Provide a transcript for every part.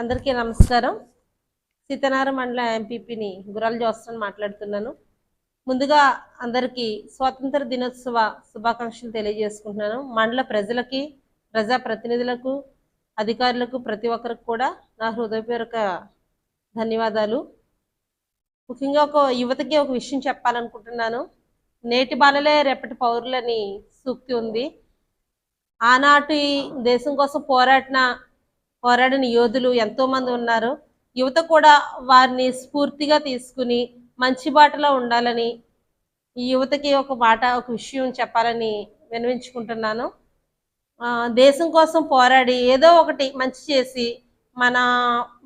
అందరికీ నమస్కారం. సీతనార మండల ఎంపీపీని గురాల జోస్టన్ మాట్లాడుతున్నాను. ముందుగా అందరికీ స్వాతంత్ర దినోత్సవ శుభాకాంక్షలు తెలియజేసుకుంటున్నాను. మండల ప్రజలకి ప్రజా ప్రతినిధులకు అధికారులకు ప్రతి ఒక్కరికి కూడా నా హృదయపూర్వక ధన్యవాదాలు. ముఖ్యంగా ఒక యువతకి ఒక విషయం చెప్పాలనుకుంటున్నాను. నేటి బాలలే రేపటి పౌరులని సూక్తి ఉంది. ఆనాటి దేశం కోసం పోరాడిన పోరాడిన యోధులు ఎంతో మంది ఉన్నారు. యువత కూడా వారిని స్ఫూర్తిగా తీసుకుని మంచి బాటలో ఉండాలని ఈ యువతకి ఒక మాట ఒక విషయం చెప్పాలని వినవించుకుంటున్నాను. దేశం కోసం పోరాడి ఏదో ఒకటి మంచి చేసి మన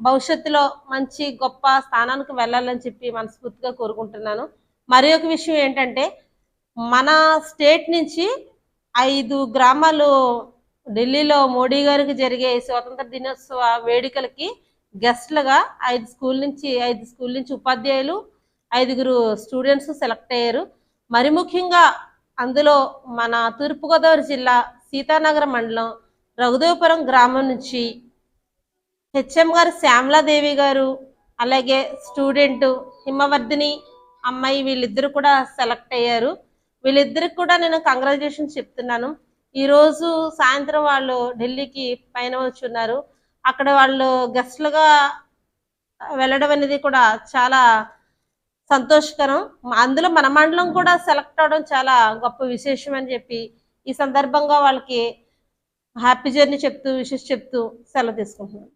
భవిష్యత్తులో మంచి గొప్ప స్థానానికి వెళ్ళాలని చెప్పి మనస్ఫూర్తిగా కోరుకుంటున్నాను. మరి ఒక విషయం ఏంటంటే మన స్టేట్ నుంచి ఐదు గ్రామాలు ఢిల్లీలో మోడీ గారికి జరిగే స్వాతంత్ర దినోత్సవ వేడుకలకి గెస్ట్లుగా ఐదు స్కూల్ నుంచి ఐదు స్కూల్ నుంచి ఉపాధ్యాయులు ఐదుగురు స్టూడెంట్స్ సెలెక్ట్ అయ్యారు. మరి ముఖ్యంగా అందులో మన తూర్పుగోదావరి జిల్లా సీతానగర మండలం రఘుదేవపురం గ్రామం నుంచి హెచ్ఎం గారు శ్యామలాదేవి గారు అలాగే స్టూడెంట్ హిమవర్ధిని అమ్మాయి వీళ్ళిద్దరు కూడా సెలెక్ట్ అయ్యారు. వీళ్ళిద్దరికి కూడా నేను కంగ్రాచులేషన్స్ చెప్తున్నాను. ఈరోజు సాయంత్రం వాళ్ళు ఢిల్లీకి పైన వచ్చి ఉన్నారు అక్కడ వాళ్ళు గెస్ట్లుగా వెళ్ళడం అనేది కూడా చాలా సంతోషకరం. అందులో మన మండలం కూడా సెలెక్ట్ అవడం చాలా గొప్ప విశేషం అని చెప్పి ఈ సందర్భంగా వాళ్ళకి హ్యాపీ జర్నీ చెప్తూ విషెస్ చెప్తూ సెలవు తీసుకుంటున్నాను